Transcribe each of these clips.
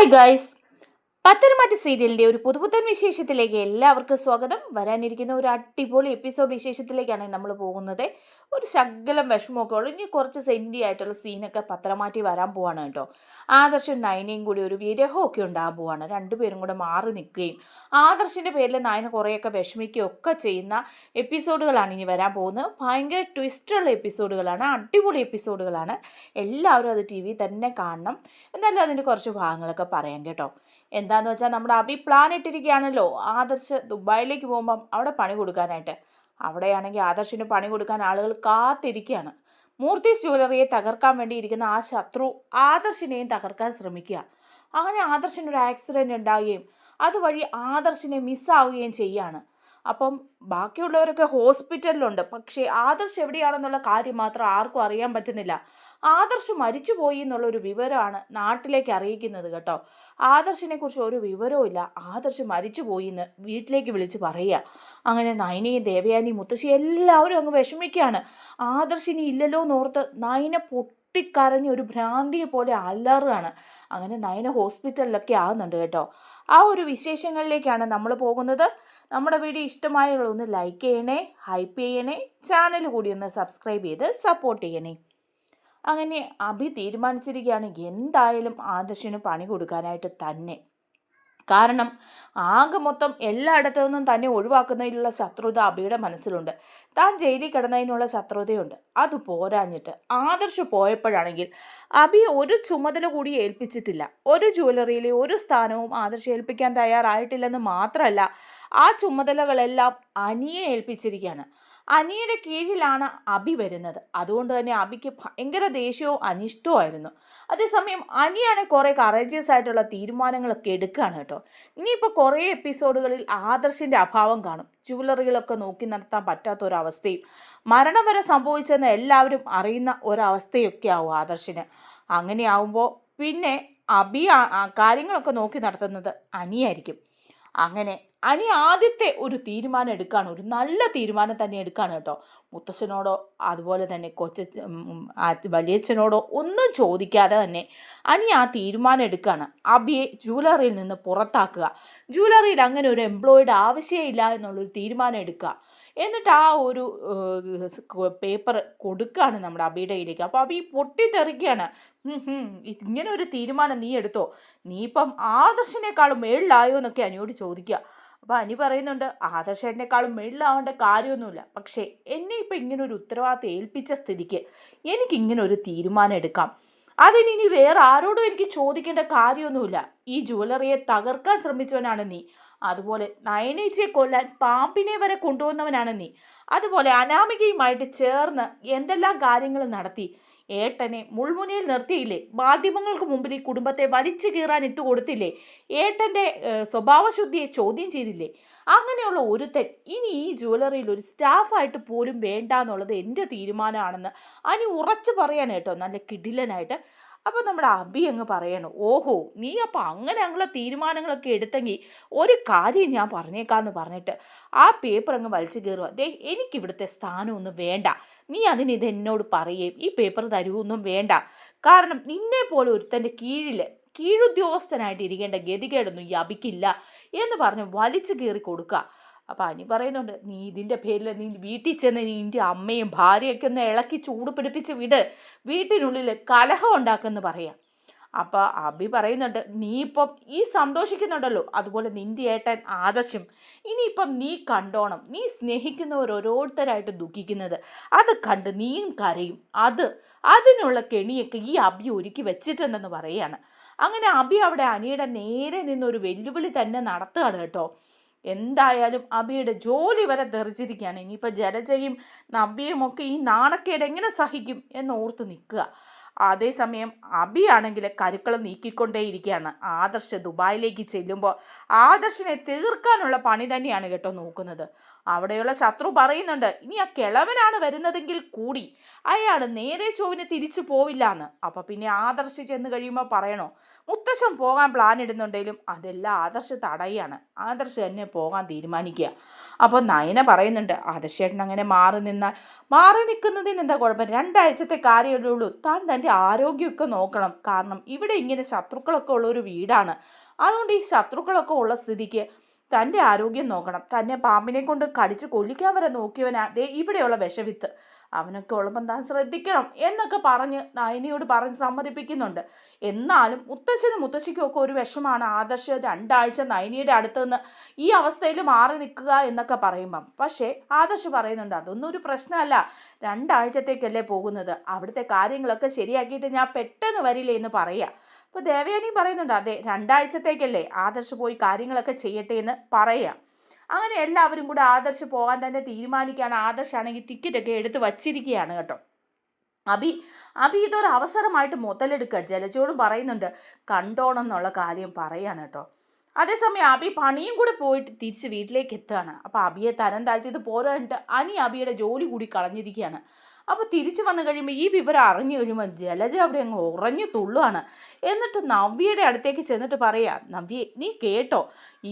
Hi guys! Pathanamthitta സീരിയലിന്റെ ഒരു പുതുപുത്തൻ വിശേഷത്തിലേക്ക് എല്ലാവർക്കും സ്വാഗതം. വരാനിരിക്കുന്ന ഒരു അടിപൊളി എപ്പിസോഡ് വിശേഷത്തിലേക്കാണ് നമ്മൾ പോകുന്നത്. ഒരു ശകലം വിഷമമൊക്കെ ഉള്ളു. ഇനി കുറച്ച് സെന്റി ആയിട്ടുള്ള സീനൊക്കെ പത്രമാറ്റി വരാൻ പോവാണ് കേട്ടോ. ആദർശും നയനയും കൂടി ഒരു വിരഹമൊക്കെ ഉണ്ടാകാൻ പോവാണ്. രണ്ടുപേരും കൂടെ മാറി നിൽക്കുകയും ആദർശിന്റെ പേരിൽ നയന കുറേയൊക്കെ വിഷമിക്കുകയും ഒക്കെ ചെയ്യുന്ന എപ്പിസോഡുകളാണ് ഇനി വരാൻ പോകുന്നത്. ഭയങ്കര ട്വിസ്റ്റുള്ള എപ്പിസോഡുകളാണ്. അടിപൊളി എപ്പിസോഡുകളാണ്. എല്ലാവരും അത് ടി വി തന്നെ കാണണം. എന്നാലും അതിന്റെ കുറച്ച് ഭാഗങ്ങളൊക്കെ പറയാം കേട്ടോ. എന്താന്ന് വെച്ചാൽ നമ്മുടെ അബി പ്ലാൻ ഇട്ടിരിക്കുകയാണല്ലോ. ആദർശ് ദുബായിലേക്ക് പോകുമ്പം അവിടെ പണി കൊടുക്കാനായിട്ട്. അവിടെയാണെങ്കിൽ ആദർശിന് പണി കൊടുക്കാൻ ആളുകൾ കാത്തിരിക്കുകയാണ്. മൂർത്തി ജ്വല്ലറിയെ തകർക്കാൻ വേണ്ടി ഇരിക്കുന്ന ആ ശത്രു ആദർശിനെയും തകർക്കാൻ ശ്രമിക്കുക. അങ്ങനെ ആദർശിനൊരു ആക്സിഡന്റ് ഉണ്ടാവുകയും അതുവഴി ആദർശിനെ മിസ്സാവുകയും ചെയ്യാണ്. അപ്പം ബാക്കിയുള്ളവരൊക്കെ ഹോസ്പിറ്റലിലുണ്ട് പക്ഷേ ആദർശ് എവിടെയാണെന്നുള്ള കാര്യം മാത്രം ആർക്കും അറിയാൻ പറ്റുന്നില്ല. ആദർശ് മരിച്ചുപോയി എന്നുള്ളൊരു വിവരമാണ് നാട്ടിലേക്ക് അറിയിക്കുന്നത് കേട്ടോ. ആദർശിനെ കുറിച്ച് ഒരു വിവരവും ഇല്ല. ആദർശ് മരിച്ചുപോയി എന്ന് വീട്ടിലേക്ക് വിളിച്ച് പറയുക. അങ്ങനെ നയനയും ദേവയാനിയും മുത്തശ്ശി എല്ലാവരും അങ്ങ് വിഷമിക്കുകയാണ്. ആദർശിനി ഇല്ലല്ലോ എന്നോർത്ത് നയന പൊട്ടിക്കരഞ്ഞ ഒരു ഭ്രാന്തിയെ പോലെ അലറുകയാണ്. അങ്ങനെ നയന ഹോസ്പിറ്റലിലൊക്കെ ആകുന്നുണ്ട് കേട്ടോ. ആ ഒരു വിശേഷങ്ങളിലേക്കാണ് നമ്മൾ പോകുന്നത്. നമ്മുടെ വീഡിയോ ഇഷ്ടമായുള്ള ഒന്ന് ലൈക്ക് ചെയ്യണേ ഹൈപ്പ് ചെയ്യണേ ചാനൽ കൂടി ഒന്ന് സബ്സ്ക്രൈബ് ചെയ്ത് സപ്പോർട്ട് ചെയ്യണേ. അങ്ങനെ അഭി തീരുമാനിച്ചിരിക്കുകയാണ്. എന്തായാലും ആദർശിന് പണി കൊടുക്കാനായിട്ട് തന്നെ. കാരണം ആകെ മൊത്തം എല്ലായിടത്തു നിന്നും തന്നെ ഒഴിവാക്കുന്നതിലുള്ള ശത്രുത അഭിയുടെ മനസ്സിലുണ്ട്. താൻ ജയിലിൽ കിടന്നതിനുള്ള ശത്രുതയുണ്ട്. അത് പോരാഞ്ഞിട്ട്. ആദർശ് പോയപ്പോഴാണെങ്കിൽ അഭി ഒരു ചുമതല കൂടി ഏൽപ്പിച്ചിട്ടില്ല. ഒരു ജ്വല്ലറിയിലെ ഒരു സ്ഥാനവും ആദർശ് ഏൽപ്പിക്കാൻ തയ്യാറായിട്ടില്ലെന്ന് മാത്രമല്ല ആ ചുമതലകളെല്ലാം അനിയെ ഏൽപ്പിച്ചിരിക്കുകയാണ്. അനിയുടെ കീഴിലാണ് അബി വരുന്നത്. അതുകൊണ്ട് തന്നെ അബിക്ക് ഭയങ്കര ദേഷ്യവും അനിഷ്ടവുമായിരുന്നു അതേസമയം അനിയാണ് കുറേ കറേജിയസ് ആയിട്ടുള്ള തീരുമാനങ്ങളൊക്കെ എടുക്കുകയാണ് കേട്ടോ. ഇനിയിപ്പോൾ കുറേ എപ്പിസോഡുകളിൽ ആദർശിന്റെ അഭാവം കാണും. ജുവലറികളൊക്കെ നോക്കി നടത്താൻ പറ്റാത്ത ഒരവസ്ഥയും മരണം വരെ സംഭവിച്ചെന്ന് എല്ലാവരും അറിയുന്ന ഒരവസ്ഥയൊക്കെ ആവും ആദർശിന്. അങ്ങനെയാവുമ്പോൾ പിന്നെ അബി കാര്യങ്ങളൊക്കെ നോക്കി നടത്തുന്നത് അനിയായിരിക്കും. അങ്ങനെ അനി ആദ്യത്തെ ഒരു തീരുമാനം എടുക്കുകയാണ് ഒരു നല്ല തീരുമാനം തന്നെ എടുക്കുകയാണ് കേട്ടോ. മുത്തശ്ശനോടോ അതുപോലെ തന്നെ കൊച്ച വലിയച്ഛനോടോ ഒന്നും ചോദിക്കാതെ തന്നെ അനി ആ തീരുമാനം എടുക്കുകയാണ് അബിയെ ജൂവലറിയിൽ നിന്ന് പുറത്താക്കുക. ജൂവലറിയിൽ അങ്ങനെ ഒരു എംപ്ലോയിയുടെ ആവശ്യമില്ല എന്നുള്ളൊരു തീരുമാനം എടുക്കുക. എന്നിട്ട് ആ ഒരു പേപ്പർ കൊടുക്കുകയാണ് നമ്മുടെ അബിയുടെ കയ്യിലേക്ക്. അപ്പോൾ അബി പൊട്ടിത്തെറിക്കുകയാണ്. ഇങ്ങനെ ഒരു തീരുമാനം നീ എടുത്തോ? നീ ഇപ്പം ആദർശിനേക്കാളും മേളിലായോ എന്നൊക്കെ അനിയോട് ചോദിക്കുക. അപ്പോൾ അനി പറയുന്നുണ്ട് ആദർശേട്ടനേക്കാളും മേളിലാവേണ്ട കാര്യമൊന്നുമില്ല. പക്ഷേ എന്നെ ഇപ്പം ഇങ്ങനെ ഒരു ഉത്തരവാദിത്തം ഏൽപ്പിച്ച സ്ഥിതിക്ക് എനിക്കിങ്ങനെ ഒരു തീരുമാനം എടുക്കാം. അതിനി വേറെ ആരോടും എനിക്ക് ചോദിക്കേണ്ട കാര്യമൊന്നുമില്ല. ഈ ജ്വല്ലറിയെ തകർക്കാൻ ശ്രമിച്ചവനാണ് നീ. അതുപോലെ നയനേച്ചിയെ കൊല്ലാൻ പാമ്പിനെ വരെ കൊണ്ടുവന്നവനാണ് നീ. അതുപോലെ അനാമികയുമായിട്ട് ചേർന്ന് എന്തെല്ലാം കാര്യങ്ങൾ നടത്തി? ഏട്ടനെ മുൾമുനയിൽ നിർത്തിയില്ലേ? മാധ്യമങ്ങൾക്ക് മുമ്പിൽ ഈ കുടുംബത്തെ വലിച്ചു കീറാൻ ഇട്ട് കൊടുത്തില്ലേ? ഏട്ടന്റെ സ്വഭാവശുദ്ധിയെ ചോദ്യം ചെയ്തില്ലേ? അങ്ങനെയുള്ള ഒരുത്തൻ ഇനി ഈ ജ്വല്ലറിയിൽ ഒരു സ്റ്റാഫായിട്ട് പോലും വേണ്ട എന്നുള്ളത് എന്റെ തീരുമാനമാണെന്ന് അനി ഉറച്ചു പറയാണ് കേട്ടോ. നല്ല കിടിലനായിട്ട് അപ്പോൾ നമ്മുടെ അബി അങ്ങ് പറയണം ഓഹോ നീ അപ്പോൾ അങ്ങനെ അങ്ങുള്ള തീരുമാനങ്ങളൊക്കെ എടുത്തെങ്കിൽ ഒരു കാര്യം ഞാൻ പറഞ്ഞേക്കാന്ന് പറഞ്ഞിട്ട് ആ പേപ്പർ അങ്ങ് വലിച്ചു കയറുക ദേ എനിക്കിവിടുത്തെ സ്ഥാനമൊന്നും വേണ്ട. നീ അതിന് ഇത് എന്നോട് പറയുകയും ഈ പേപ്പർ തരുമൊന്നും വേണ്ട. കാരണം നിന്നെ പോലെ ഒരുത്തന്റെ കീഴിൽ കീഴുദ്യോഗസ്ഥനായിട്ട് ഇരിക്കേണ്ട ഗതികേടൊന്നും ഈ അബിക്കില്ല എന്ന് പറഞ്ഞ് വലിച്ചു കയറി കൊടുക്കുക. അപ്പോൾ അനി പറയുന്നുണ്ട് നീ ഇതിന്റെ പേരിൽ നീ വീട്ടിൽ ചെന്ന് നീ നിന്റെ അമ്മയും ഭാര്യയൊക്കെ ഒന്ന് ഇളക്കി ചൂട് പിടിപ്പിച്ച് വിട്. വീട്ടിനുള്ളിൽ കലഹം ഉണ്ടാക്കുമെന്ന് പറയാം. അപ്പോൾ അബി പറയുന്നുണ്ട് നീ ഇപ്പം ഈ സന്തോഷിക്കുന്നുണ്ടല്ലോ. അതുപോലെ നിന്റെ ഏട്ടൻ ആദർശം. ഇനിയിപ്പം നീ കണ്ടോണം. നീ സ്നേഹിക്കുന്നവർ ഓരോരുത്തരായിട്ട് ദുഃഖിക്കുന്നത്. അത് കണ്ട് നീയും കരയും. അത് അതിനുള്ള കെണിയൊക്കെ ഈ അബി ഒരുക്കി വെച്ചിട്ടുണ്ടെന്ന് പറയുകയാണ് അങ്ങനെ അബി അവിടെ അനിയുടെ നേരെ നിന്ന് ഒരു വെല്ലുവിളി തന്നെ നടത്തുകയാണ് കേട്ടോ. എന്തായാലും അബിയുടെ ജോലി വരെ തെറിച്ചിരിക്കുകയാണ്. ഇനിയിപ്പോൾ ജലജയും നബിയും ഒക്കെ ഈ നാണക്കേട് എങ്ങനെ സഹിക്കും എന്ന് എന്നോർത്ത് നിൽക്കുക. അതേസമയം അബിയാണെങ്കിൽ കരുക്കൾ നീക്കിക്കൊണ്ടേയിരിക്കുകയാണ്. ആദർശ് ദുബായിലേക്ക് ചെല്ലുമ്പോൾ ആദർശിനെ തീർക്കാനുള്ള പണി തന്നെയാണ് കേട്ടോ നോക്കുന്നത്. അവിടെയുള്ള ശത്രു പറയുന്നുണ്ട് ഇനി ആ കിളവനാണ് വരുന്നതെങ്കിൽ കൂടി. അയാൾ നേരെ ചോവിനെ തിരിച്ചു പോവില്ല എന്ന് അപ്പം പിന്നെ ആദർശ് ചെന്ന് കഴിയുമ്പോൾ പറയണോ മുത്തശ്ശൻ പോകാൻ പ്ലാൻ ഇടുന്നുണ്ടെങ്കിലും അതെല്ലാം ആദർശ് തടയാണ്. ആദർശ് തന്നെ പോകാൻ തീരുമാനിക്കുക. അപ്പോൾ നയന പറയുന്നുണ്ട് ആദർശേട്ടൻ അങ്ങനെ മാറി നിന്നാൽ മാറി നിൽക്കുന്നതിന് എന്താ കുഴപ്പം? രണ്ടാഴ്ചത്തെ കാര്യമല്ലേ ഉള്ളൂ താൻ തന്റെ ആരോഗ്യമൊക്കെ നോക്കണം. കാരണം ഇവിടെ ഇങ്ങനെ ശത്രുക്കളൊക്കെ ഉള്ള ഒരു വീടാണ്. അതുകൊണ്ട് ഈ ശത്രുക്കളൊക്കെ ഉള്ള സ്ഥിതിക്ക് തന്റെ ആരോഗ്യം നോക്കണം. തന്നെ പാമ്പിനെ കൊണ്ട് കടിച്ച് കൊല്ലിക്കാൻ വരെ നോക്കിയവനാ ദേ ഇവിടെയുള്ള വിഷവിത്ത്. അവനൊക്കെ ഉള്ളപ്പം താൻ ശ്രദ്ധിക്കണം എന്നൊക്കെ പറഞ്ഞ് നയനിയോട് പറഞ്ഞ് സമ്മതിപ്പിക്കുന്നുണ്ട്. എന്നാലും മുത്തശ്ശനും മുത്തശ്ശിക്കും ഒക്കെ ഒരു വിഷമാണ്. ആദർശ് രണ്ടാഴ്ച നയനിയുടെ അടുത്ത് നിന്ന് ഈ അവസ്ഥയിൽ മാറി നിൽക്കുക എന്നൊക്കെ പറയുമ്പം. പക്ഷേ ആദർശ് പറയുന്നുണ്ട് അതൊന്നും ഒരു പ്രശ്നമല്ല. രണ്ടാഴ്ചത്തേക്കല്ലേ പോകുന്നത്. അവിടുത്തെ കാര്യങ്ങളൊക്കെ ശരിയാക്കിയിട്ട് ഞാൻ പെട്ടെന്ന് വരില്ലേ എന്ന് പറയുക അപ്പോൾ ദേവയാനി പറയുന്നുണ്ട് അതെ രണ്ടാഴ്ചത്തേക്കല്ലേ ആദർശ് പോയി കാര്യങ്ങളൊക്കെ ചെയ്യട്ടെ എന്ന് പറയുക അങ്ങനെ എല്ലാവരും കൂടെ ആദർശ് പോകാൻ തന്നെ തീരുമാനിക്കുകയാണ്. ആദർശാണെങ്കിൽ ടിക്കറ്റൊക്കെ എടുത്ത് വച്ചിരിക്കുകയാണ് കേട്ടോ. അബി അബി ഇതൊരു അവസരമായിട്ട് മുതലെടുക്കുക. ജലജോടും പറയുന്നുണ്ട് കണ്ടോണം എന്നുള്ള കാര്യം പറയാണ് കേട്ടോ. അതേസമയം അബി പണിയും കൂടെ പോയിട്ട് തിരിച്ച് വീട്ടിലേക്ക് എത്തുകയാണ്. അപ്പോൾ അബിയെ തരം താഴ്ത്തിയത് പോരാണ്ട് അനി അബിയുടെ ജോലി കൂടി കളഞ്ഞിരിക്കുകയാണ്. അപ്പോൾ തിരിച്ചു വന്നു കഴിയുമ്പോൾ ഈ വിവരം അറിഞ്ഞു കഴിയുമ്പോൾ ജലജ അവിടെ അങ്ങ് ഉറഞ്ഞു തുള്ളുകയാണ് എന്നിട്ട് നവ്യയുടെ അടുത്തേക്ക് ചെന്നിട്ട് പറയാ നവ്യെ നീ കേട്ടോ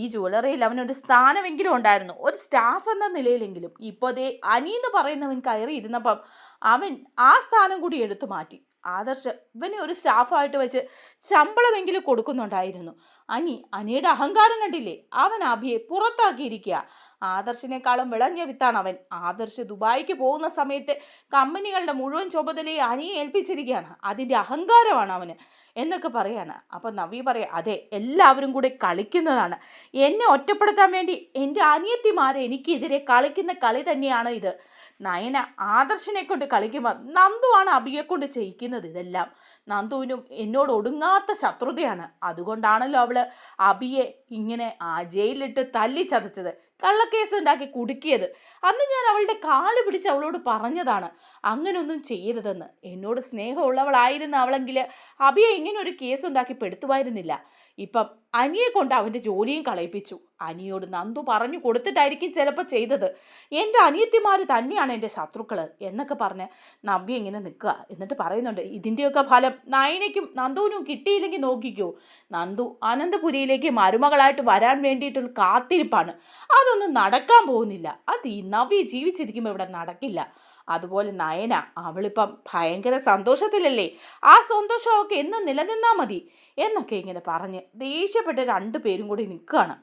ഈ ജ്വല്ലറിയിൽ അവനൊരു സ്ഥാനമെങ്കിലും ഉണ്ടായിരുന്നു. ഒരു സ്റ്റാഫ് എന്ന നിലയിലെങ്കിലും ഇപ്പോൾ അതേ അനി എന്ന് പറയുന്നവൻ കയറി ഇരുന്നപ്പം അവൻ ആ സ്ഥാനം കൂടി എടുത്തു മാറ്റി. ആദർശ് ഇവനെ ഒരു സ്റ്റാഫായിട്ട് വെച്ച് ശമ്പളമെങ്കിലും കൊടുക്കുന്നുണ്ടായിരുന്നു. അനി അനിയുടെ അഹങ്കാരം കണ്ടില്ലേ? അവൻ അഭിയെ പുറത്താക്കിയിരിക്കുക. ആദർശിനേക്കാളും വിളഞ്ഞ വിത്താണ് അവൻ. ആദർശ് ദുബായിക്ക് പോകുന്ന സമയത്ത് കമ്പനികളുടെ മുഴുവൻ ചുമതലയെ അനിയെ ഏൽപ്പിച്ചിരിക്കുകയാണ്. അതിന്റെ അഹങ്കാരമാണ് അവന് എന്നൊക്കെ പറയാണ്. അപ്പം നവി പറയാം അതെ എല്ലാവരും കൂടെ കളിക്കുന്നതാണ്. എന്നെ ഒറ്റപ്പെടുത്താൻ വേണ്ടി എന്റെ അനിയത്തിമാരെ എനിക്കെതിരെ കളിക്കുന്ന കളി തന്നെയാണ് ഇത്. നയന ആദർശിനെ കൊണ്ട് കളിക്കുമ്പോൾ നന്ദുവാണ് അബിയെ കൊണ്ട് ചെയ്യിക്കുന്നത് ഇതെല്ലാം. നന്ദുവിനും എന്നോട് ഒടുങ്ങാത്ത ശത്രുതയാണ്. അതുകൊണ്ടാണല്ലോ അവൾ അബിയെ ഇങ്ങനെ ആ ജയിലിലിട്ട് തല്ലി ചതച്ചത്. കള്ളക്കേസ് ഉണ്ടാക്കി കുടുക്കിയത്. അന്ന് ഞാൻ അവളുടെ കാൽ പിടിച്ച് അവളോട് പറഞ്ഞതാണ് അങ്ങനെയൊന്നും ചെയ്യരുതെന്ന്. എന്നോട് സ്നേഹമുള്ളവളായിരുന്ന അവളെങ്കിൽ അബിയെ ഇങ്ങനെ ഒരു കേസ് ഉണ്ടാക്കി പെടുത്തുമായിരുന്നില്ല. ഇപ്പം അനിയെ കൊണ്ട് അവന്റെ ജോലിയും കളയിപ്പിച്ചു. അനിയോട് നന്ദു പറഞ്ഞു കൊടുത്തിട്ടായിരിക്കും ചിലപ്പോൾ ചെയ്തത്. എന്റെ അനിയത്തിമാർ തന്നെയാണ് എന്റെ ശത്രുക്കൾ എന്നൊക്കെ പറഞ്ഞ് നവ്യ ഇങ്ങനെ നിൽക്കുക. എന്നിട്ട് പറയുന്നുണ്ട് ഇതിന്റെയൊക്കെ ഫലം നയനയ്ക്കും നന്ദുവിനും കിട്ടിയില്ലെങ്കിൽ നോക്കിക്കോ. നന്ദു അനന്തപുരിയിലേക്ക് മരുമകളായിട്ട് വരാൻ വേണ്ടിയിട്ടുള്ള കാത്തിരിപ്പാണ്. അതൊന്നും നടക്കാൻ പോകുന്നില്ല. അത് ഈ നവ്യ ജീവിച്ചിരിക്കുമ്പോൾ ഇവിടെ നടക്കില്ല. അതുപോലെ നയന അവളിപ്പം ഭയങ്കര സന്തോഷത്തിലല്ലേ? ആ സന്തോഷമൊക്കെ എന്നും നിലനിന്നാൽ മതി എന്നൊക്കെ ഇങ്ങനെ പറഞ്ഞ് ദേഷ്യപ്പെട്ട് രണ്ടു പേരും കൂടി നിൽക്കുകയാണ്.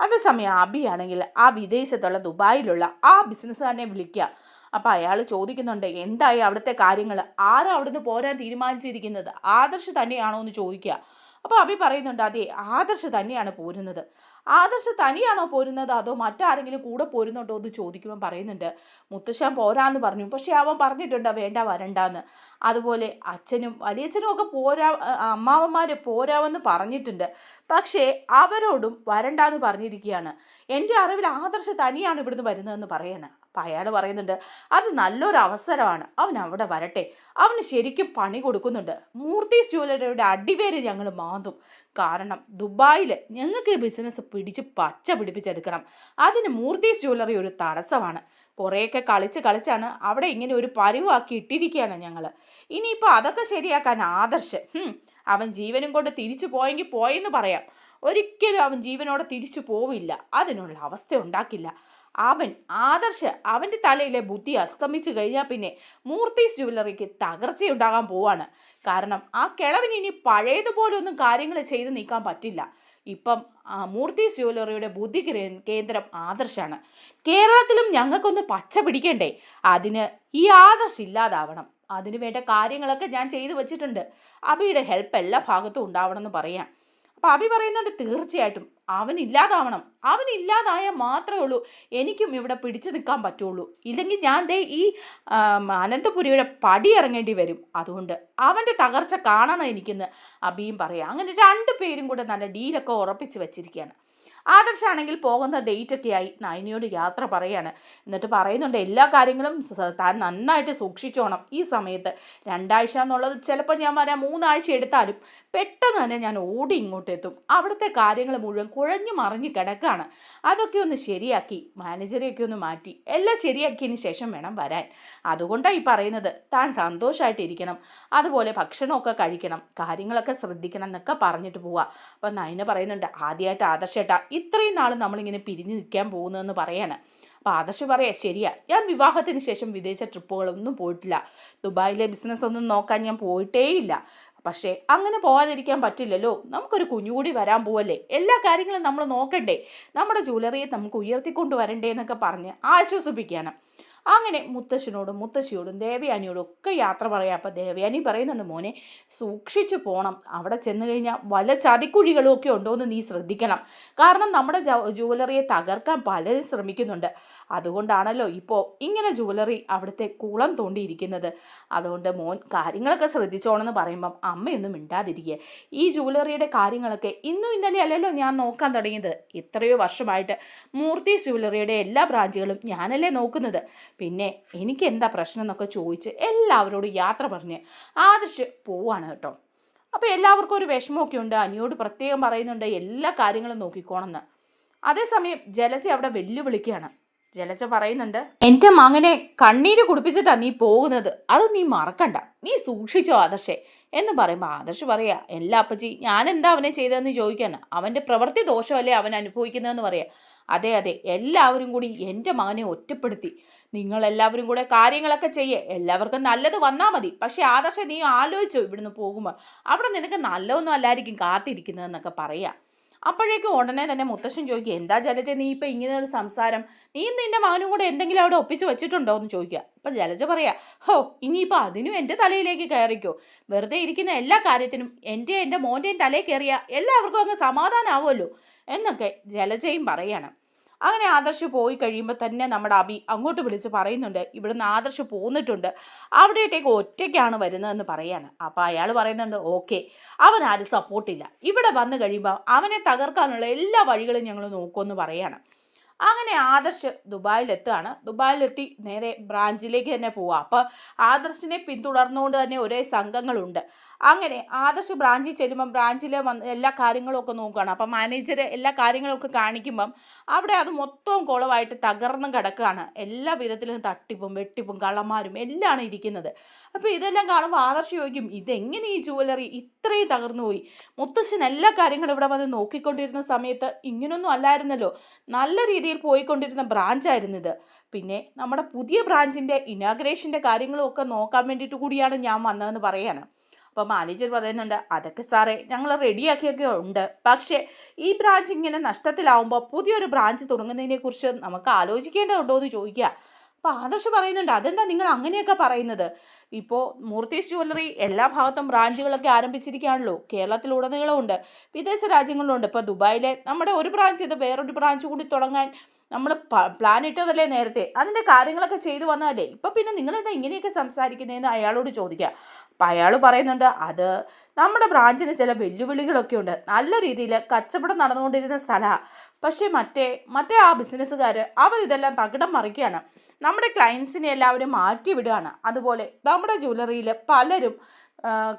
അതേസമയം അബിയാണെങ്കിൽ ആ വിദേശത്തുള്ള ദുബായിലുള്ള ആ ബിസിനസ്സുകാരനെ വിളിക്കുക. അപ്പോൾ അയാൾ ചോദിക്കുന്നുണ്ട് എന്തായി അവിടുത്തെ കാര്യങ്ങൾ ആരാ അവിടുന്ന് പോരാൻ തീരുമാനിച്ചിരിക്കുന്നത്? ആദർശ് തന്നെയാണോ എന്ന് ചോദിക്കുക. അപ്പോൾ അബി പറയുന്നുണ്ട് അതെ ആദർശ് തന്നെയാണ് പോരുന്നത്. ആദർശ് തനിയാണോ പോരുന്നത്? അതോ മറ്റാരെങ്കിലും കൂടെ പോരുന്നുണ്ടോ എന്ന് ചോദിക്കുമ്പോൾ പറയുന്നുണ്ട് മുത്തശ്ശൻ പോരാന്ന് പറഞ്ഞു. പക്ഷേ അവൻ പറഞ്ഞിട്ടുണ്ട് വേണ്ട വരണ്ടാന്ന്. അതുപോലെ അച്ഛനും വലിയച്ഛനും ഒക്കെ പോരാ അമ്മാവന്മാർ പോരാവെന്ന് പറഞ്ഞിട്ടുണ്ട്. പക്ഷേ അവരോടും വരണ്ടാന്ന് പറഞ്ഞിരിക്കുകയാണ്. എന്റെ അറിവിൽ ആദർശ് തനിയാണ് ഇവിടുന്ന് വരുന്നതെന്ന് പറയണം. അപ്പം പറയുന്നുണ്ട് അത് നല്ലൊരു അവസരമാണ്. അവൻ അവിടെ വരട്ടെ. അവന് ശരിക്കും പണി കൊടുക്കുന്നുണ്ട്. മൂർത്തി ജ്വല്ലറിയുടെ അടിവേര് ഞങ്ങൾ മാന്തും. കാരണം ദുബായിൽ ഞങ്ങൾക്ക് ഈ ബിസിനസ് പിടിച്ച് പച്ച പിടിപ്പിച്ചെടുക്കണം. അതിന് മൂർത്തി ജ്വല്ലറി ഒരു തടസ്സമാണ്. കുറേയൊക്കെ കളിച്ച് കളിച്ചാണ് അവിടെ ഇങ്ങനെ ഒരു പരിവാക്കി ഇട്ടിരിക്കുകയാണ് ഞങ്ങൾ ഇനിയിപ്പോൾ അതൊക്കെ ശരിയാക്കാൻ ആദർശ്. അവൻ ജീവനും കൊണ്ട് തിരിച്ചു പോയെങ്കിൽ പോയെന്ന് പറയാം. ഒരിക്കലും അവൻ ജീവനോടെ തിരിച്ചു പോവില്ല. അതിനുള്ള അവസ്ഥ ഉണ്ടാക്കില്ല. അവൻ ആദർശ് അവന്റെ തലയിലെ ബുദ്ധി അസ്തമിച്ചു കഴിഞ്ഞാൽ പിന്നെ മൂർത്തീസ് ജുവലറിക്ക് തകർച്ചയുണ്ടാകാൻ പോവാണ്. കാരണം ആ കിളവിന് ഇനി പഴയതുപോലൊന്നും കാര്യങ്ങൾ ചെയ്ത് നീക്കാൻ പറ്റില്ല. ഇപ്പം മൂർത്തീസ് ജ്വല്ലറിയുടെ ബുദ്ധി കേന്ദ്രം ആദർശാണ്. കേരളത്തിലും ഞങ്ങൾക്കൊന്ന് പച്ച പിടിക്കണ്ടേ? അതിന് ഈ ആദർശ് ഇല്ലാതാവണം. അതിന് വേണ്ട കാര്യങ്ങളൊക്കെ ഞാൻ ചെയ്തു വച്ചിട്ടുണ്ട്. അബിയുടെ ഹെൽപ്പ് എല്ലാ ഭാഗത്തും ഉണ്ടാവണം എന്ന് പറയാം. അപ്പം അബി പറയുന്നുണ്ട് തീർച്ചയായിട്ടും അവൻ ഇല്ലാതാവണം അവൻ ഇല്ലാതായാൽ മാത്രമേ ഉള്ളൂ. എനിക്കും ഇവിടെ പിടിച്ചു നിൽക്കാൻ പറ്റുള്ളൂ. ഇല്ലെങ്കിൽ ഞാൻ ദേ ഈ അനന്തപുരിയുടെ പടി ഇറങ്ങേണ്ടി വരും. അതുകൊണ്ട് അവന്റെ തകർച്ച കാണണം എനിക്കെന്ന് അബിയും പറയാം. അങ്ങനെ രണ്ട് പേരും കൂടെ നല്ല ഡീലൊക്കെ ഉറപ്പിച്ച് വെച്ചിരിക്കുകയാണ്. ആദർശാണെങ്കിൽ പോകുന്ന ഡേറ്റ് ഒക്കെ ആയി നയനിയോട് യാത്ര പറയാണ്. എന്നിട്ട് പറയുന്നുണ്ട് എല്ലാ കാര്യങ്ങളും താൻ നന്നായിട്ട് സൂക്ഷിച്ചോണം. ഈ സമയത്ത് രണ്ടാഴ്ച എന്നുള്ളത് ചിലപ്പോൾ ഞാൻ വരാം മൂന്നാഴ്ച എടുത്താലും പെട്ടെന്ന് തന്നെ ഞാൻ ഓടി ഇങ്ങോട്ട് എത്തും അവിടുത്തെ കാര്യങ്ങൾ മുഴുവൻ കുഴഞ്ഞു മറിഞ്ഞ് കിടക്കുകയാണ് അതൊക്കെ ഒന്ന് ശരിയാക്കി മാനേജരെയൊക്കെ ഒന്ന് മാറ്റി. എല്ലാം ശരിയാക്കിയതിന് ശേഷം വേണം വരാൻ. അതുകൊണ്ടാണ് ഈ പറയുന്നത്. താൻ സന്തോഷമായിട്ടിരിക്കണം അതുപോലെ ഭക്ഷണമൊക്കെ കഴിക്കണം. കാര്യങ്ങളൊക്കെ ശ്രദ്ധിക്കണം എന്നൊക്കെ പറഞ്ഞിട്ട് പോവുക അപ്പം നയന പറയുന്നുണ്ട്. ആദ്യമായിട്ട് ആദർശേട്ടാ ഇത്രയും നാൾ നമ്മളിങ്ങനെ പിരിഞ്ഞു നിൽക്കാൻ പോകുന്നതെന്ന് പറയാണ്. അപ്പോൾ ആദർശ് പറയാം ശരിയാ. ഞാൻ വിവാഹത്തിന് ശേഷം വിദേശ ട്രിപ്പുകളൊന്നും പോയിട്ടില്ല. ദുബായിലെ ബിസിനസ് ഒന്നും നോക്കാൻ ഞാൻ പോയിട്ടേയില്ല. പക്ഷേ അങ്ങനെ പോകാതിരിക്കാൻ പറ്റില്ലല്ലോ. നമുക്കൊരു കുഞ്ഞുകൂടി വരാൻ പോവല്ലേ? എല്ലാ കാര്യങ്ങളും നമ്മൾ നോക്കണ്ടേ? നമ്മുടെ ജ്വല്ലറിയെ നമുക്ക് ഉയർത്തിക്കൊണ്ട് വരണ്ടേ എന്നൊക്കെ പറഞ്ഞ് ആശ്വസിപ്പിക്കുകയാണ് അങ്ങനെ മുത്തശ്ശനോടും മുത്തശ്ശിയോടും ദേവയാനിയോടും ഒക്കെ യാത്ര പറയാം. അപ്പോൾ ദേവയാനി പറയുന്നുണ്ട് മോനെ സൂക്ഷിച്ചു പോകണം അവിടെ ചെന്ന് കഴിഞ്ഞാൽ വല ചതിക്കുഴികളും ഒക്കെ ഉണ്ടോ എന്ന് നീ ശ്രദ്ധിക്കണം. കാരണം നമ്മുടെ ജുവലറിയെ തകർക്കാൻ പലരും ശ്രമിക്കുന്നുണ്ട്. അതുകൊണ്ടാണല്ലോ ഇപ്പോൾ ഇങ്ങനെ ജുവലറി അവിടുത്തെ കുളം തോണ്ടിയിരിക്കുന്നത്. അതുകൊണ്ട് മോൻ കാര്യങ്ങളൊക്കെ ശ്രദ്ധിച്ചോണമെന്ന് പറയുമ്പം അമ്മയൊന്നും മിണ്ടാതിരിക്കുക ഈ ജുവലറിയുടെ കാര്യങ്ങളൊക്കെ ഇന്നും ഇന്നലെ അല്ലല്ലോ ഞാൻ നോക്കാൻ തുടങ്ങിയത്. ഇത്രയോ വർഷമായിട്ട് മൂർത്തി ജുവലറിയുടെ എല്ലാ ബ്രാഞ്ചുകളും ഞാനല്ലേ നോക്കുന്നത്. പിന്നെ എനിക്ക് എന്താ പ്രശ്നം എന്നൊക്കെ ചോദിച്ച് എല്ലാവരോടും യാത്ര പറഞ്ഞ് ആദർശ് പോവാണ് കേട്ടോ. അപ്പോൾ എല്ലാവർക്കും ഒരു വിഷമമൊക്കെ ഉണ്ട്. അനിയോട് പ്രത്യേകം പറയുന്നുണ്ട് എല്ലാ കാര്യങ്ങളും നോക്കിക്കോണമെന്ന് അതേസമയം ജലജ അവിടെ വെല്ലുവിളിക്കുകയാണ്. ജലജ പറയുന്നുണ്ട് എന്റെ മകനെ കണ്ണീര് കുടിപ്പിച്ചിട്ടാ നീ പോകുന്നത്. അത് നീ മറക്കണ്ട. നീ സൂക്ഷിച്ചോ ആദർശേ. എന്ന് പറയുമ്പോൾ ആദർശ് പറയാ എല്ലാ അപ്പച്ചി ഞാൻ എന്താ അവനെ ചെയ്തതെന്ന് ചോദിക്കാണ് അവന്റെ പ്രവൃത്തി ദോഷമല്ലേ അവൻ അനുഭവിക്കുന്നതെന്ന് പറയാ. അതെ അതെ. എല്ലാവരും കൂടി എന്റെ മകനെ ഒറ്റപ്പെടുത്തി. നിങ്ങളെല്ലാവരും കൂടെ കാര്യങ്ങളൊക്കെ ചെയ്യേ. എല്ലാവർക്കും നല്ലത് വന്നാൽ മതി. പക്ഷേ ആദർശം നീ ആലോചിച്ചോ ഇവിടുന്ന് പോകുമ്പോൾ അവിടെ നിനക്ക് നല്ലതൊന്നും അല്ലായിരിക്കും കാത്തിരിക്കുന്നതെന്നൊക്കെ പറയാം. അപ്പോഴേക്കും ഉടനെ തന്നെ മുത്തശ്ശൻ ചോദിക്കുക എന്താ ജലജ നീ ഇപ്പം ഇങ്ങനെ ഒരു സംസാരം? നീ നിന്റെ മകനും കൂടെ എന്തെങ്കിലും അവിടെ ഒപ്പിച്ച് വെച്ചിട്ടുണ്ടോ? എന്ന് ചോദിക്കുക. അപ്പം ജലജ പറയാ ഹോ ഇനിയിപ്പോൾ അതിനും എന്റെ തലയിലേക്ക് കയറിക്കോ. വെറുതെ ഇരിക്കുന്ന എല്ലാ കാര്യത്തിനും എന്റെ എന്റെ മോന്റെയും തലയിൽ കയറിയ എല്ലാവർക്കും അങ്ങ് സമാധാനമാവുമല്ലോ എന്നൊക്കെ ജലജയും പറയാണ്. അങ്ങനെ ആദർശ് പോയി കഴിയുമ്പോൾ തന്നെ നമ്മുടെ അബി അങ്ങോട്ട് വിളിച്ച് പറയുന്നുണ്ട് ഇവിടുന്ന് ആദർശ് പോന്നിട്ടുണ്ട്. അവിടെയിട്ടേക്ക് ഒറ്റയ്ക്കാണ് വരുന്നതെന്ന് പറയാണ്. അപ്പോൾ അയാൾ പറയുന്നുണ്ട് ഓക്കെ. അവൻ ആരും സപ്പോർട്ടില്ല ഇവിടെ വന്നു കഴിയുമ്പോൾ അവനെ തകർക്കാനുള്ള എല്ലാ വഴികളും ഞങ്ങൾ നോക്കുമെന്ന് പറയാണ്. അങ്ങനെ ആദർശ് ദുബായിലെത്തുകയാണ്. ദുബായിലെത്തി നേരെ ബ്രാഞ്ചിലേക്ക് തന്നെ പോവുക. അപ്പോൾ ആദർശിനെ പിന്തുടർന്നുകൊണ്ട് തന്നെ ഒരേ സംഘങ്ങളുണ്ട്. അങ്ങനെ ആദർശ് ബ്രാഞ്ചിൽ ചെല്ലുമ്പം ബ്രാഞ്ചിലെ വന്ന് എല്ലാ കാര്യങ്ങളും ഒക്കെ നോക്കുകയാണ്. അപ്പം മാനേജർ എല്ലാ കാര്യങ്ങളൊക്കെ കാണിക്കുമ്പം അവിടെ അത് മൊത്തവും കുളമായിട്ട് തകർന്നും കിടക്കുകയാണ്. എല്ലാ വിധത്തിലും തട്ടിപ്പും വെട്ടിപ്പും കള്ളന്മാരും എല്ലാമാണ് ഇരിക്കുന്നത്. അപ്പോൾ ഇതെല്ലാം കാണുമ്പോൾ ആദർശ് ചോദിക്കും ഇതെങ്ങനെ ഈ ജുവലറി ഇത്രയും തകർന്നു പോയി? മുത്തശ്ശൻ എല്ലാ കാര്യങ്ങളും ഇവിടെ വന്ന് നോക്കിക്കൊണ്ടിരുന്ന സമയത്ത് ഇങ്ങനൊന്നും അല്ലായിരുന്നല്ലോ. നല്ല രീതിയിൽ പോയിക്കൊണ്ടിരുന്ന ബ്രാഞ്ചായിരുന്നു ഇത്. പിന്നെ നമ്മുടെ പുതിയ ബ്രാഞ്ചിന്റെ ഇനാഗ്രേഷന്റെ കാര്യങ്ങളും ഒക്കെ നോക്കാൻ വേണ്ടിയിട്ട് കൂടിയാണ് ഞാൻ വന്നതെന്ന് പറയാണ്. അപ്പോൾ മാനേജർ പറയുന്നുണ്ട് അതൊക്കെ സാറേ ഞങ്ങൾ റെഡിയാക്കിയൊക്കെ ഉണ്ട്. പക്ഷേ ഈ ബ്രാഞ്ച് ഇങ്ങനെ നഷ്ടത്തിലാവുമ്പോൾ പുതിയൊരു ബ്രാഞ്ച് തുടങ്ങുന്നതിനെക്കുറിച്ച് നമുക്ക് ആലോചിക്കേണ്ടതുണ്ടോ എന്ന് ചോദിക്കുക അപ്പോൾ ആദർശ് പറയുന്നുണ്ട് അതെന്താ നിങ്ങൾ അങ്ങനെയൊക്കെ പറയുന്നത്? ഇപ്പോൾ മൂർത്തീസ് ജ്വല്ലറി എല്ലാ ഭാഗത്തും ബ്രാഞ്ചുകളൊക്കെ ആരംഭിച്ചിരിക്കുകയാണല്ലോ. കേരളത്തിലുടനീളമുണ്ട് വിദേശ രാജ്യങ്ങളിലുണ്ട്. ഇപ്പോൾ ദുബായിലെ നമ്മുടെ ഒരു ബ്രാഞ്ച് ഇത് വേറൊരു ബ്രാഞ്ച് കൂടി തുടങ്ങാൻ നമ്മൾ പ്ലാൻ ഇട്ടതല്ലേ നേരത്തെ? അതിന്റെ കാര്യങ്ങളൊക്കെ ചെയ്തു വന്നതല്ലേ ഇപ്പം പിന്നെ നിങ്ങളെന്താ ഇങ്ങനെയൊക്കെ സംസാരിക്കുന്നതെന്ന് അയാളോട് ചോദിക്കുക അപ്പം അയാൾ പറയുന്നുണ്ട് അത് നമ്മുടെ ബ്രാഞ്ചിന് ചില വെല്ലുവിളികളൊക്കെ ഉണ്ട്. നല്ല രീതിയിൽ കച്ചവടം നടന്നുകൊണ്ടിരുന്ന സ്ഥലമാണ് പക്ഷേ മറ്റേ മറ്റേ ആ ബിസിനസ്സുകാർ അവരിതെല്ലാം തകിടം മറിക്കുകയാണ്. നമ്മുടെ ക്ലയൻസിനെ എല്ലാവരും മാറ്റി വിടുകയാണ് അതുപോലെ നമ്മുടെ ജ്വല്ലറിയിൽ പലരും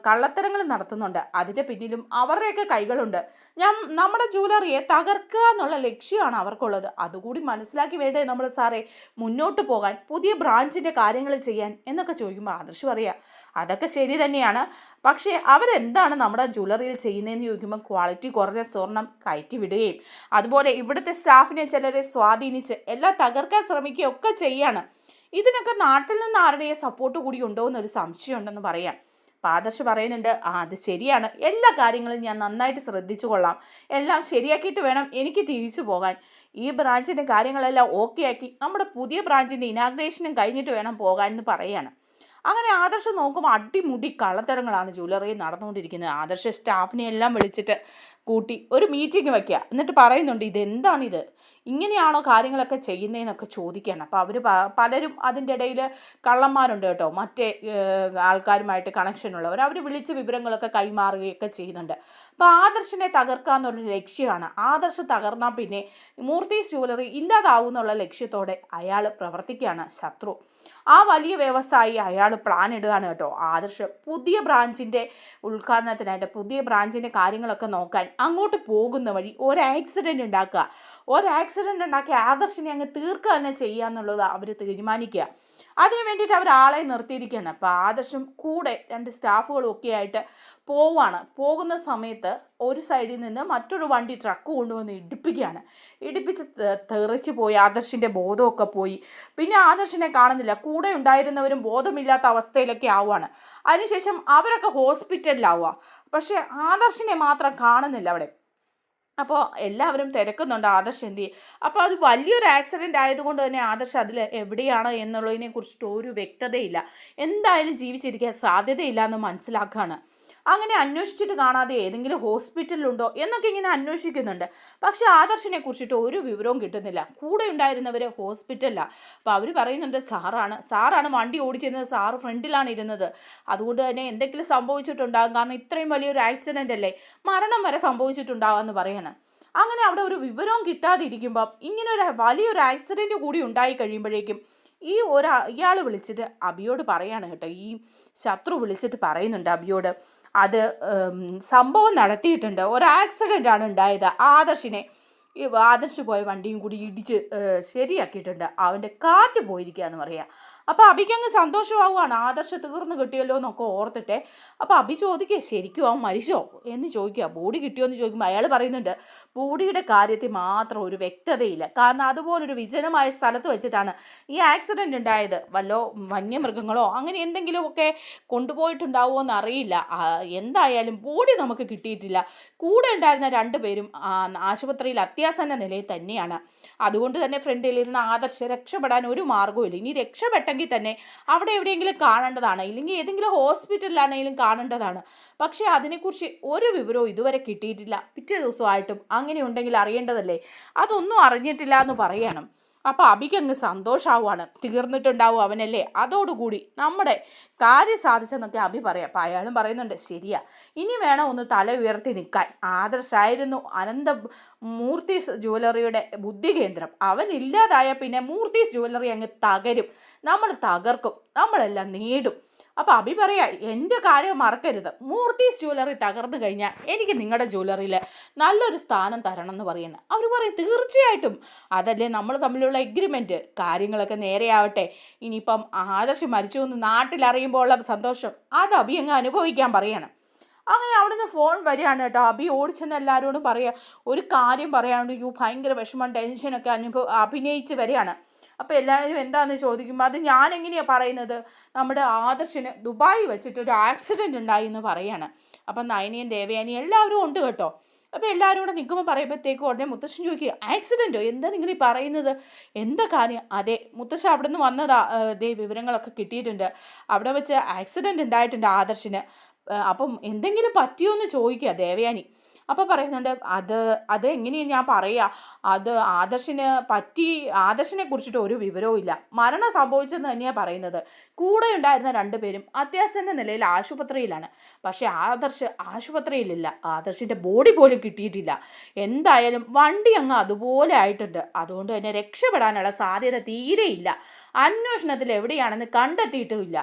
കള്ളത്തരങ്ങൾ നടത്തുന്നുണ്ട്. അതിന്റെ പിന്നിലും അവരുടെയൊക്കെ കൈകളുണ്ട്. ഞാൻ നമ്മുടെ ജ്വല്ലറിയെ തകർക്കുക എന്നുള്ള ലക്ഷ്യമാണ് അവർക്കുള്ളത്. അതുകൂടി മനസ്സിലാക്കി വേണ്ടേ നമ്മൾ സാറേ മുന്നോട്ട് പോകാൻ പുതിയ ബ്രാഞ്ചിന്റെ കാര്യങ്ങൾ ചെയ്യാൻ എന്നൊക്കെ ചോദിക്കുമ്പോൾ ആദർശ് പറയുക അതൊക്കെ ശരി തന്നെയാണ്. പക്ഷേ അവരെന്താണ് നമ്മുടെ ജ്വല്ലറിയിൽ ചെയ്യുന്നതെന്ന് ചോദിക്കുമ്പോൾ ക്വാളിറ്റി കുറഞ്ഞ സ്വർണം കയറ്റി വിടുകയും അതുപോലെ ഇവിടുത്തെ സ്റ്റാഫിനെ ചിലരെ സ്വാധീനിച്ച് എല്ലാം തകർക്കാൻ ശ്രമിക്കുകയൊക്കെ ചെയ്യാണ്. ഇതിനൊക്കെ നാട്ടിൽ നിന്ന് ആരുടെയും സപ്പോർട്ട് കൂടി ഉണ്ടോ എന്നൊരു സംശയമുണ്ടെന്ന് പറയാം. ആദർശ് പറയുന്നുണ്ട് ആ അത് ശരിയാണ്. എല്ലാ കാര്യങ്ങളും ഞാൻ നന്നായിട്ട് ശ്രദ്ധിച്ചു കൊള്ളാം. എല്ലാം ശരിയാക്കിയിട്ട് വേണം എനിക്ക് തിരിച്ചു പോകാൻ. ഈ ബ്രാഞ്ചിന്റെ കാര്യങ്ങളെല്ലാം ഓക്കെ ആക്കി നമ്മുടെ പുതിയ ബ്രാഞ്ചിന്റെ ഇനാഗ്രേഷനും കഴിഞ്ഞിട്ട് വേണം പോകാൻ എന്ന് പറയാണ് അങ്ങനെ ആദർശ് നോക്കുമ്പോൾ അടിമുടി കള്ളത്തരങ്ങളാണ് ജ്വല്ലറിയിൽ നടന്നുകൊണ്ടിരിക്കുന്നത്. ആദർശ സ്റ്റാഫിനെ എല്ലാം വിളിച്ചിട്ട് കൂട്ടി ഒരു മീറ്റിംഗ് വയ്ക്കുക. എന്നിട്ട് പറയുന്നുണ്ട് ഇതെന്താണിത് ഇങ്ങനെയാണോ കാര്യങ്ങളൊക്കെ ചെയ്യുന്നതെന്നൊക്കെ ചോദിക്കുകയാണ് അപ്പോൾ അവർ പലരും അതിന്റെ ഇടയിൽ കള്ളന്മാരുണ്ട് കേട്ടോ. മറ്റേ ആൾക്കാരുമായിട്ട് കണക്ഷനുള്ളവർ അവർ വിളിച്ച് വിവരങ്ങളൊക്കെ കൈമാറുകയൊക്കെ ചെയ്യുന്നുണ്ട്. അപ്പോൾ ആദർശിനെ തകർക്കുക എന്നൊരു ലക്ഷ്യമാണ്. ആദർശ് തകർന്നാൽ പിന്നെ മൂർത്തി ജ്വല്ലറി ഇല്ലാതാവും എന്നുള്ള ലക്ഷ്യത്തോടെ അയാൾ പ്രവർത്തിക്കുകയാണ് ശത്രു. ആ വലിയ വ്യവസായി അയാൾ പ്ലാൻ ഇടുകയാണ് കേട്ടോ. ആദർശ് പുതിയ ബ്രാഞ്ചിന്റെ ഉദ്ഘാടനത്തിനായിട്ട് പുതിയ ബ്രാഞ്ചിന്റെ കാര്യങ്ങളൊക്കെ നോക്കാൻ അങ്ങോട്ട് പോകുന്ന വഴി ഒരു ആക്സിഡന്റ് ഉണ്ടാക്കുക. ഒരു ആക്സിഡന്റ് ഉണ്ടാക്കി ആദർശിനെ അങ്ങ് തീർക്കുക തന്നെ ചെയ്യുക എന്നുള്ളത് അവർ തീരുമാനിക്കുക. അതിന് വേണ്ടിയിട്ട് അവർ ആളെ നിർത്തിയിരിക്കുകയാണ്. അപ്പോൾ ആദർശം കൂടെ രണ്ട് സ്റ്റാഫുകളും ഒക്കെ ആയിട്ട് പോവാണ്. പോകുന്ന സമയത്ത് ഒരു സൈഡിൽ നിന്ന് മറ്റൊരു വണ്ടി ട്രക്ക് കൊണ്ടുവന്ന് ഇടിപ്പിക്കുകയാണ്. ഇടിപ്പിച്ച് തെറിച്ച് പോയി. ആദർശിന്റെ ബോധമൊക്കെ പോയി. പിന്നെ ആദർശിനെ കാണുന്നില്ല. കൂടെ ഉണ്ടായിരുന്നവരും ബോധമില്ലാത്ത അവസ്ഥയിലൊക്കെ ആവുകയാണ്. അതിനുശേഷം അവരൊക്കെ ഹോസ്പിറ്റലിലാവുക. പക്ഷേ ആദർശിനെ മാത്രം കാണുന്നില്ല അവിടെ. അപ്പോൾ എല്ലാവരും തിരക്കുന്നുണ്ട് ആദർശ് എന്ത് അപ്പോൾ അത് വലിയൊരു ആക്സിഡന്റ് ആയതുകൊണ്ട് തന്നെ ആദർശ് അതിൽ എവിടെയാണ് എന്നുള്ളതിനെ കുറിച്ചിട്ട് ഒരു വ്യക്തതയില്ല. എന്തായാലും ജീവിച്ചിരിക്കാൻ സാധ്യതയില്ല എന്ന് മനസ്സിലാക്കുകയാണ് അങ്ങനെ അന്വേഷിച്ചിട്ട് കാണാതെ ഏതെങ്കിലും ഹോസ്പിറ്റലിലുണ്ടോ എന്നൊക്കെ ഇങ്ങനെ അന്വേഷിക്കുന്നുണ്ട്. പക്ഷേ ആദർശിനെ കുറിച്ചിട്ട് ഒരു വിവരവും കിട്ടുന്നില്ല. കൂടെ ഉണ്ടായിരുന്നവർ ഹോസ്പിറ്റലിലാണ് അപ്പോൾ അവർ പറയുന്നുണ്ട് സാറാണ് സാറാണ് വണ്ടി ഓടിച്ചിരുന്നത് സാറ് ഫ്രണ്ടിലാണ് ഇരുന്നത്. അതുകൊണ്ട് തന്നെ എന്തെങ്കിലും സംഭവിച്ചിട്ടുണ്ടാകും കാരണം ഇത്രയും വലിയൊരു ആക്സിഡന്റ് അല്ലേ? മരണം വരെ സംഭവിച്ചിട്ടുണ്ടാകാമെന്ന് പറയണം. അങ്ങനെ അവിടെ ഒരു വിവരവും കിട്ടാതിരിക്കുമ്പം ഇങ്ങനെ ഒരു വലിയൊരു ആക്സിഡന്റ് കൂടി ഉണ്ടായി കഴിയുമ്പോഴേക്കും ഈ ഒരാ ഇയാൾ വിളിച്ചിട്ട് അബിയോട് പറയാണ് കേട്ടോ. ഈ ശത്രു വിളിച്ചിട്ട് പറയുന്നുണ്ട് അബിയോട്. അത് സംഭവം നടത്തിയിട്ടുണ്ട്. ഒരു ആക്സിഡന്റ് ആണ് ഉണ്ടായത്. ആദർശിനെ ആദർശ് പോയ വണ്ടിയും കൂടി ഇടിച്ച് ശരിയാക്കിയിട്ടുണ്ട്. അവന്റെ കാറ്റ് പോയിരിക്കുക എന്ന് പറയാം. അപ്പോൾ അബിക്കങ്ങ് സന്തോഷമാവുകയാണ്. ആദർശ തീർന്നു കിട്ടിയല്ലോ എന്നൊക്കെ ഓർത്തിട്ടെ. അപ്പോൾ അബി ചോദിക്കുക ശരിക്കും അവൻ മരിച്ചോ? എന്ന് ചോദിക്കുക. ബോഡി കിട്ടിയോ എന്ന് ചോദിക്കുമ്പോൾ അയാൾ പറയുന്നുണ്ട് ബോഡിയുടെ കാര്യത്തിൽ മാത്രം ഒരു വ്യക്തതയില്ല. കാരണം അതുപോലൊരു വിജനമായ സ്ഥലത്ത് വെച്ചിട്ടാണ് ഈ ആക്സിഡന്റ് ഉണ്ടായത്. വല്ലോ വന്യമൃഗങ്ങളോ അങ്ങനെ എന്തെങ്കിലുമൊക്കെ കൊണ്ടുപോയിട്ടുണ്ടാവുമോ എന്നറിയില്ല എന്തായാലും ബോഡി നമുക്ക് കിട്ടിയിട്ടില്ല. കൂടെ ഉണ്ടായിരുന്ന രണ്ടുപേരും ആശുപത്രിയിൽ അത്യാസന്ന നിലയിൽ തന്നെയാണ്. അതുകൊണ്ട് തന്നെ ഫ്രണ്ടിലിരുന്ന ആദർശ രക്ഷപ്പെടാൻ ഒരു മാർഗവുമില്ല. ഇനി രക്ഷപ്പെട്ടെങ്കിൽ തന്നെ അവിടെ എവിടെയെങ്കിലും കാണേണ്ടതാണ്. ഇല്ലെങ്കിൽ ഏതെങ്കിലും ഹോസ്പിറ്റലിലാണെങ്കിലും കാണേണ്ടതാണ്. പക്ഷേ അതിനെക്കുറിച്ച് ഒരു വിവരവും ഇതുവരെ കിട്ടിയിട്ടില്ല. പിറ്റേ ദിവസമായിട്ടും അങ്ങനെ ഉണ്ടെങ്കിൽ അറിയേണ്ടതല്ലേ? അതൊന്നും അറിഞ്ഞിട്ടില്ല എന്ന് പറയണം. അപ്പോൾ അബിക്ക് അങ്ങ് സന്തോഷമാവുകയാണ് തീർന്നിട്ടുണ്ടാവും അവനല്ലേ? അതോടുകൂടി നമ്മുടെ കാര്യം സാധിച്ചെന്നൊക്കെ അബി പറയാം. അപ്പം അയാളും പറയുന്നുണ്ട് ശരിയാ. ഇനി വേണം ഒന്ന് തല ഉയർത്തി നിൽക്കാൻ. ആദർശായിരുന്നു അനന്ത മൂർത്തീസ് ജുവലറിയുടെ ബുദ്ധി കേന്ദ്രം. അവൻ ഇല്ലാതായ പിന്നെ മൂർത്തീസ് ജുവലറി അങ്ങ് തകരും. നമ്മൾ തകർക്കും. നമ്മളെല്ലാം നേടും. അപ്പോൾ അഭി പറയാ എന്റെ കാര്യം മറക്കരുത്. മൂർത്തീസ് ജ്വല്ലറി തകർന്നു കഴിഞ്ഞാൽ എനിക്ക് നിങ്ങളുടെ ജ്വല്ലറിയിൽ നല്ലൊരു സ്ഥാനം തരണം എന്ന് പറയുന്നത് അവർ പറയും തീർച്ചയായിട്ടും. അതല്ലേ നമ്മൾ തമ്മിലുള്ള എഗ്രിമെന്റ് കാര്യങ്ങളൊക്കെ നേരെയാവട്ടെ. ഇനിയിപ്പം ആദർശ് മരിച്ചു എന്ന് നാട്ടിലറിയുമ്പോൾ ഉള്ള സന്തോഷം അത് അഭി അങ്ങ് അനുഭവിക്കാൻ പറയണം. അങ്ങനെ അവിടുന്ന് ഫോൺ വരികയാണ് കേട്ടോ. അഭി ഓടിച്ചെന്ന് എല്ലാവരോടും പറയുക ഒരു കാര്യം പറയാണ്ട് യു ഭയങ്കര വിഷമം ടെൻഷനൊക്കെ അനുഭവ അഭിനയിച്ച് വരികയാണ്. അപ്പോൾ എല്ലാവരും എന്താണെന്ന് ചോദിക്കുമ്പോൾ അത് ഞാൻ എങ്ങനെയാണ് പറയുന്നത്? നമ്മുടെ ആദർശിന് ദുബായി വെച്ചിട്ട് ഒരു ആക്സിഡന്റ് ഉണ്ടായി എന്ന് പറയാണ്. അപ്പം നയനിയും ദേവയാനിയും എല്ലാവരും ഉണ്ട് കേട്ടോ. അപ്പോൾ എല്ലാവരും കൂടെ നിൽക്കുമ്പോൾ പറയുമ്പോഴത്തേക്കും ഉടനെ മുത്തശ്ശൻ ചോദിക്കുക ആക്സിഡന്റോ എന്താ നിങ്ങൾ ഈ പറയുന്നത്? എന്താ കാര്യം? അതെ മുത്തശ്ശൻ അവിടെ നിന്ന് വന്നതാ ഇതേ വിവരങ്ങളൊക്കെ കിട്ടിയിട്ടുണ്ട്. അവിടെ വെച്ച് ആക്സിഡന്റ് ഉണ്ടായിട്ടുണ്ട് ആദർശിന്. അപ്പം എന്തെങ്കിലും പറ്റിയോ എന്ന് ചോദിക്കുക ദേവയാനി. അപ്പോൾ പറയുന്നുണ്ട് അത് അത് എങ്ങനെയാണ് ഞാൻ പറയുക അത് ആദർശിന് പറ്റി ആദർശിനെ കുറിച്ചിട്ട് ഒരു വിവരവും ഇല്ല. മരണം സംഭവിച്ചെന്ന് തന്നെയാണ് പറയുന്നത്. കൂടെ ഉണ്ടായിരുന്ന രണ്ടുപേരും അത്യാസന്ന നിലയിൽ ആശുപത്രിയിലാണ്. പക്ഷേ ആദർശ് ആശുപത്രിയിലില്ല. ആദർശിന്റെ ബോഡി പോലും കിട്ടിയിട്ടില്ല. എന്തായാലും വണ്ടി അങ്ങ് അതുപോലെ ആയിട്ടുണ്ട്. അതുകൊണ്ട് തന്നെ രക്ഷപ്പെടാനുള്ള സാധ്യത തീരെയില്ല. അന്വേഷണത്തിൽ എവിടെയാണെന്ന് കണ്ടെത്തിയിട്ടുമില്ല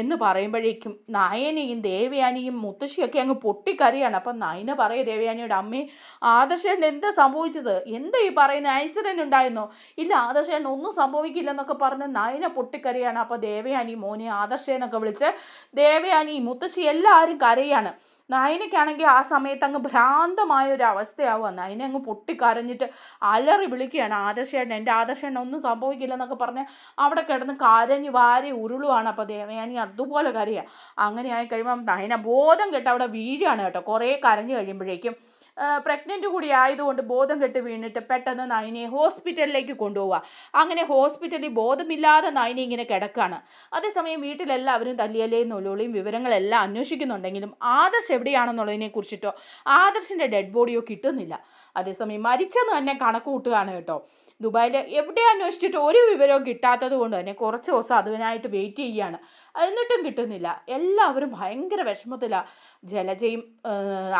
എന്ന് പറയുമ്പോഴേക്കും നായനെയും ദേവയാനിയും മുത്തശ്ശിയൊക്കെ അങ്ങ് പൊട്ടിക്കറിയാണ് അപ്പം നയന പറയും ദേവയാനിയുടെ അമ്മേ ആദർശേട്ടൻ എന്താ സംഭവിച്ചത്? എന്താ ഈ പറയുന്ന ആക്സിഡന്റ് ഉണ്ടായിരുന്നോ ഇല്ല ആദർശേട്ടൻ ഒന്നും സംഭവിക്കില്ലെന്നൊക്കെ പറഞ്ഞ് നയന പൊട്ടിക്കറിയാണ് അപ്പോൾ ദേവയാനി മോനെ ആദർശേനൊക്കെ വിളിച്ച് ദേവയാനി മുത്തശ്ശി എല്ലാവരും കരയാണ്. നയനയ്ക്കാണെങ്കിൽ ആ സമയത്ത് അങ്ങ് ഭ്രാന്തമായ ഒരു അവസ്ഥയാവുക നയന അങ്ങ് പൊട്ടിക്കരഞ്ഞിട്ട് അലറി വിളിക്കുകയാണ്. ആദർശേട്ടൻ എന്റെ ആദർശേട്ടൻ ഒന്നും സംഭവിക്കില്ല എന്നൊക്കെ പറഞ്ഞ് അവിടെ കിടന്ന് കരഞ്ഞ് വാരി ഉരുളുവാണ് അപ്പോൾ ദേവയാനി. അതുപോലെ കരയുക. അങ്ങനെ ആയി കഴിയുമ്പം നയന ബോധം കെട്ട് അവിടെ വീഴുകയാണ് കേട്ടോ. കുറേ കരഞ്ഞു കഴിയുമ്പോഴേക്കും പ്രഗ്നന്റ് കൂടി ആയതുകൊണ്ട് ബോധം കെട്ട് വീണിട്ട് പെട്ടെന്ന് നയനെ ഹോസ്പിറ്റലിലേക്ക് കൊണ്ടുപോവുക. അങ്ങനെ ഹോസ്പിറ്റലിൽ ബോധമില്ലാതെ നയനെ ഇങ്ങനെ കിടക്കുകയാണ് അതേസമയം വീട്ടിലെല്ലാവരും തല്ലിയല്ലേ നൊലോളിയും വിവരങ്ങളെല്ലാം അന്വേഷിക്കുന്നുണ്ടെങ്കിലും ആദർശ് എവിടെയാണെന്നുള്ളതിനെ കുറിച്ചിട്ടോ ആദർശിന്റെ ഡെഡ് ബോഡിയോ കിട്ടുന്നില്ല. അതേസമയം മരിച്ചെന്ന് തന്നെ കണക്ക് കൂട്ടുകയാണ് കേട്ടോ. ദുബായിൽ എവിടെ അന്വേഷിച്ചിട്ട് ഒരു വിവരവും കിട്ടാത്തത് കൊണ്ട് തന്നെ കുറച്ച് ദിവസം അതിനായിട്ട് വെയിറ്റ് ചെയ്യുകയാണ്. എന്നിട്ടും കിട്ടുന്നില്ല. എല്ലാവരും ഭയങ്കര വിഷമത്തിലാണ് ജലജയും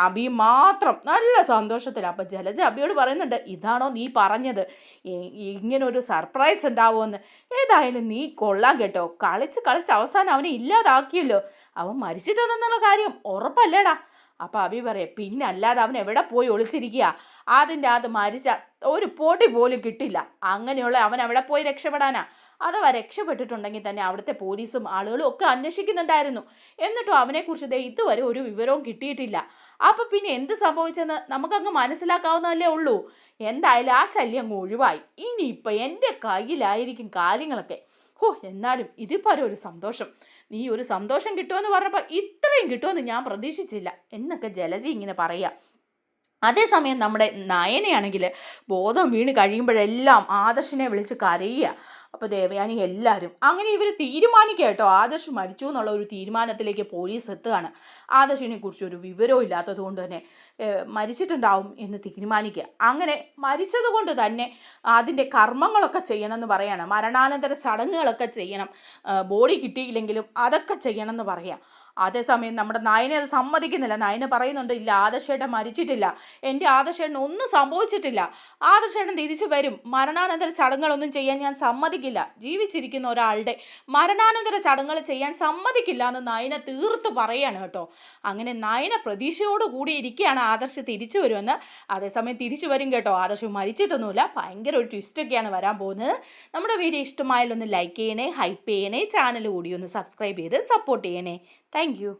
അബിയും മാത്രം നല്ല സന്തോഷത്തിലാണ് അപ്പം ജലജ അബിയോട് പറയുന്നുണ്ട് ഇതാണോ നീ പറഞ്ഞത്? ഇങ്ങനൊരു സർപ്രൈസ് ഉണ്ടാവുമെന്ന്. ഏതായാലും നീ കൊള്ളാം കേട്ടോ. കളിച്ച് കളിച്ച് അവസാനം അവനെ ഇല്ലാതാക്കിയല്ലോ. അവൻ മരിച്ചിട്ടുണ്ടെന്നുള്ള കാര്യം ഉറപ്പല്ലേടാ. അപ്പം അബി പറയാം പിന്നെ അല്ലാതെ അവൻ എവിടെ പോയി ഒളിച്ചിരിക്കുക അതിന്റെ അത് മരിച്ച ഒരു പൊടി പോലും കിട്ടില്ല. അങ്ങനെയുള്ള അവൻ അവിടെ പോയി രക്ഷപ്പെടാനാ? അഥവാ രക്ഷപ്പെട്ടിട്ടുണ്ടെങ്കിൽ തന്നെ അവിടുത്തെ പോലീസും ആളുകളും ഒക്കെ അന്വേഷിക്കുന്നുണ്ടായിരുന്നു. എന്നിട്ടും അവനെക്കുറിച്ച് ഇതുവരെ ഒരു വിവരവും കിട്ടിയിട്ടില്ല. അപ്പം പിന്നെ എന്ത് സംഭവിച്ചെന്ന് നമുക്കങ്ങ് മനസ്സിലാക്കാവുന്നതല്ലേ ഉള്ളൂ. എന്തായാലും ആ ശല്യം അങ്ങ് ഒഴിവായി. ഇനിയിപ്പോൾ എന്റെ കയ്യിലായിരിക്കും കാര്യങ്ങളൊക്കെ. ഹോ എന്നാലും ഇതിപ്പോൾ ഒരു സന്തോഷം. നീ ഒരു സന്തോഷം കിട്ടുമെന്ന് പറഞ്ഞപ്പോൾ ഇത്രയും കിട്ടുമെന്ന് ഞാൻ പ്രതീക്ഷിച്ചില്ല. എന്നൊക്കെ ജലജി ഇങ്ങനെ പറയാം. അതേസമയം നമ്മുടെ നയനയാണെങ്കിൽ ബോധം വീണ് കഴിയുമ്പോഴെല്ലാം ആദർശിനെ വിളിച്ച് കരയുക. അപ്പോൾ ദേവയാനി എല്ലാവരും അങ്ങനെ ഇവർ തീരുമാനിക്കുക കേട്ടോ. ആദർശ് മരിച്ചു എന്നുള്ള ഒരു തീരുമാനത്തിലേക്ക് പോലീസ് എത്തുകയാണ്. ആദർശിനെ കുറിച്ച് ഒരു വിവരവും ഇല്ലാത്തത് കൊണ്ട് തന്നെ മരിച്ചിട്ടുണ്ടാവും എന്ന് തീരുമാനിക്കുക. അങ്ങനെ മരിച്ചതുകൊണ്ട് തന്നെ അതിന്റെ കർമ്മങ്ങളൊക്കെ ചെയ്യണം എന്ന് പറയാണ്. മരണാനന്തര ചടങ്ങുകളൊക്കെ ചെയ്യണം. ബോഡി കിട്ടിയില്ലെങ്കിലും അതൊക്കെ ചെയ്യണം എന്ന് പറയാം. അതേസമയം നമ്മുടെ നായനെ അത് സമ്മതിക്കുന്നില്ല. നായന പറയുന്നുണ്ട് ഇല്ല ആദർശേട്ടൻ മരിച്ചിട്ടില്ല. എന്റെ ആദർശേട്ടൻ ഒന്നും സംഭവിച്ചിട്ടില്ല. ആദർശേട്ടൻ തിരിച്ചു വരും. മരണാനന്തര ചടങ്ങുകളൊന്നും ചെയ്യാൻ ഞാൻ സമ്മതിക്കില്ല. ജീവിച്ചിരിക്കുന്ന ഒരാളുടെ മരണാനന്തര ചടങ്ങുകൾ ചെയ്യാൻ സമ്മതിക്കില്ല എന്ന് നായനെ തീർത്ത് പറയാണ് കേട്ടോ. അങ്ങനെ നായന പ്രതീക്ഷയോട് കൂടി ഇരിക്കുകയാണ് ആദർശ് തിരിച്ചു വരുമെന്ന്. അതേസമയം തിരിച്ചു വരും കേട്ടോ. ആദർശ് മരിച്ചിട്ടൊന്നുമില്ല. ഭയങ്കര ഒരു ട്വിസ്റ്റൊക്കെയാണ് വരാൻ പോകുന്നത്. നമ്മുടെ വീഡിയോ ഇഷ്ടമായാലൊന്ന് ലൈക്ക് ചെയ്യണേ ഹൈപ്പ് ചെയ്യണേ ചാനൽ കൂടി ഒന്ന് സബ്സ്ക്രൈബ് ചെയ്ത് സപ്പോർട്ട് ചെയ്യണേ. Thank you.